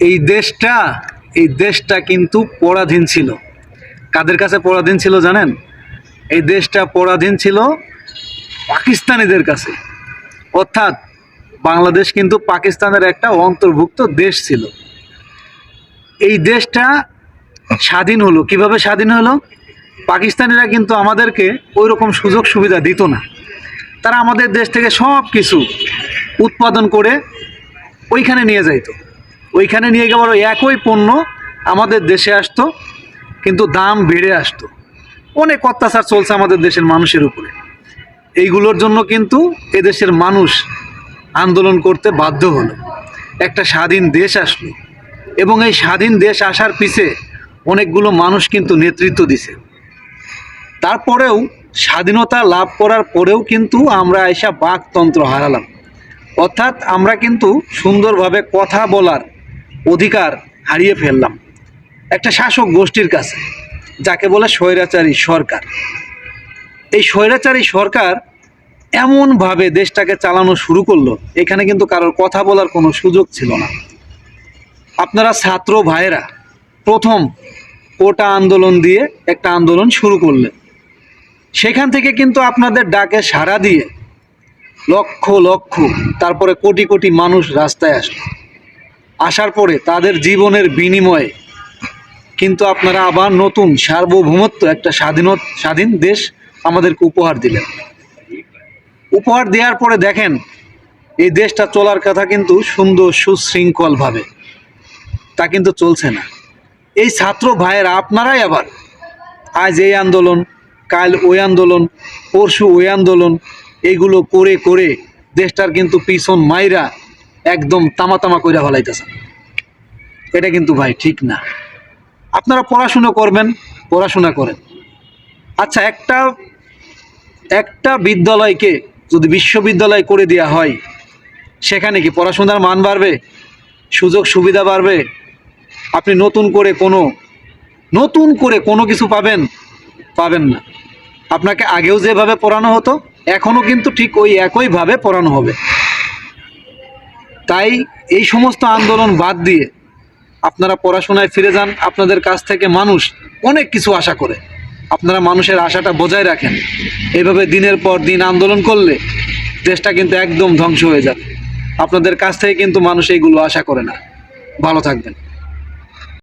এই দেশটা এই দেশটা কিন্তু পরাধীন ছিল। কাদের কাছে পরাধীন ছিল জানেন? এই দেশটা পরাধীন ছিল পাকিস্তানিদের কাছে। অর্থাৎ বাংলাদেশ কিন্তু পাকিস্তানের একটা অন্তর্ভুক্ত দেশ ছিল। এই দেশটা স্বাধীন হলো। কীভাবে স্বাধীন হলো? পাকিস্তানিরা কিন্তু আমাদেরকে ওই রকম সুযোগ সুবিধা দিত না। তারা আমাদের দেশ থেকে সব কিছু উৎপাদন করে ওইখানে নিয়ে যাইতো। ওইখানে নিয়ে গেবার একই পণ্য আমাদের দেশে আসতো, কিন্তু দাম বেড়ে আসতো। অনেক অত্যাচার চলছে আমাদের দেশের মানুষের উপরে। এইগুলোর জন্য কিন্তু এদেশের মানুষ আন্দোলন করতে বাধ্য হলো। একটা স্বাধীন দেশ আসলো এবং এই স্বাধীন দেশ আসার পিছে অনেকগুলো মানুষ কিন্তু নেতৃত্ব দিছে। তারপরেও স্বাধীনতা লাভ করার পরেও কিন্তু আমরা এসা বাকতন্ত্র হারালাম। অর্থাৎ আমরা কিন্তু সুন্দরভাবে কথা বলার অধিকার হারিয়ে ফেললাম। একটা শাসক গোষ্ঠীর কাছে, যাকে বলে স্বৈরাচারী সরকার। এই স্বৈরাচারী সরকার এমনভাবে দেশটাকে চালানো শুরু করল, এখানে কিন্তু কারোর কথা বলার কোনো সুযোগ ছিল না। আপনারা ছাত্র ভাইয়েরা, প্রথম কোটা আন্দোলন দিয়ে একটা আন্দোলন শুরু করলেন। সেখান থেকে কিন্তু আপনাদের ডাকে সাড়া দিয়ে লক্ষ লক্ষ, তারপরে কোটি কোটি মানুষ রাস্তায় আসলো। আসার পরে তাদের জীবনের বিনিময়ে কিন্তু আপনারা আবার নতুন সার্বভৌমত্ব, একটা স্বাধীনত, স্বাধীন দেশ আমাদেরকে উপহার দিলেন। উপহার দেওয়ার পরে দেখেন, এই দেশটা চলার কথা কিন্তু সুন্দর, সুশৃঙ্খলভাবে। তা কিন্তু চলছে না। এই ছাত্র ভাইয়েরা, আপনারাই আবার, আজ এই আন্দোলন, কাল ওই আন্দোলন, পরশু ওই আন্দোলন, এগুলো করে করে দেশটার কিন্তু পিছন মাইরা একদম তামা তামা কইরা ফেলাইতেছেন এটা কিন্তু ভাই ঠিক না। আপনারা পড়াশোনা করবেন, পড়াশোনা করেন। আচ্ছা একটা একটা বিদ্যালয়কে যদি বিশ্ববিদ্যালয় করে দেওয়া হয়, সেখানে কি পড়াশোনার মান বাড়বে? সুযোগ সুবিধা বাড়বে? আপনি নতুন করে কোনো, নতুন করে কোনো কিছু পাবেন? পাবেন না। আপনাকে আগেও যেভাবে পড়ানো হতো এখনও কিন্তু ঠিক ওই একইভাবে পড়ানো হবে। তাই এই সমস্ত আন্দোলন বাদ দিয়ে আপনারা পড়াশোনায় ফিরে যান। আপনাদের কাছ থেকে মানুষ অনেক কিছু আশা করে। আপনারা মানুষের আশাটা বজায় রাখেন। এভাবে দিনের পর দিন আন্দোলন করলে দেশটা কিন্তু একদম ধ্বংস হয়ে যাবে। আপনাদের কাছ থেকে কিন্তু মানুষ এইগুলো আশা করে না। ভালো থাকবেন।